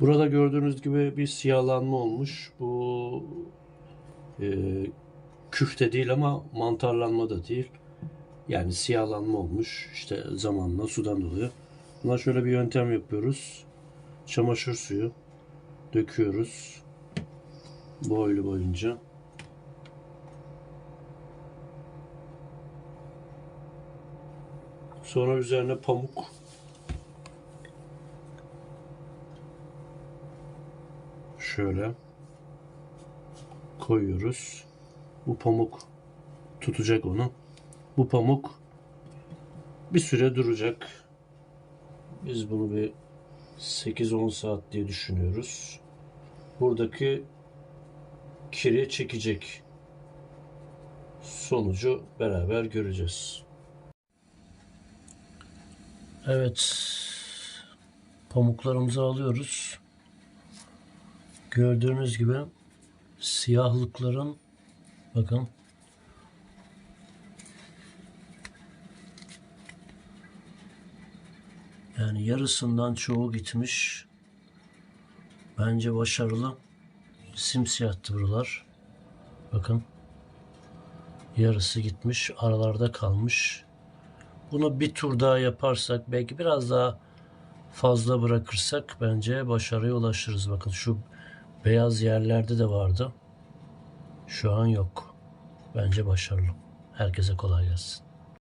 Burada gördüğünüz gibi bir siyahlanma olmuş. Bu e, küfte değil ama mantarlanma da değil. Yani siyahlanma olmuş. İşte zamanla sudan dolayı. Buna şöyle bir yöntem yapıyoruz. Çamaşır suyu döküyoruz. Boylu boyunca. Sonra üzerine pamuk şöyle koyuyoruz. Bu pamuk tutacak onu. Bu pamuk bir süre duracak. Biz bunu bir 8-10 saat diye düşünüyoruz. Buradaki kiri çekecek. Sonucu beraber göreceğiz. Evet. Pamuklarımızı alıyoruz. Gördüğünüz gibi siyahlıkların bakın yani yarısından çoğu gitmiş. Bence başarılı. Simsiyahtı buralar. Bakın. Yarısı gitmiş. Aralarda kalmış. Bunu bir tur daha yaparsak belki biraz daha fazla bırakırsak bence başarıya ulaşırız. Bakın şu beyaz yerlerde de vardı. Şu an yok. Bence başarılı. Herkese kolay gelsin.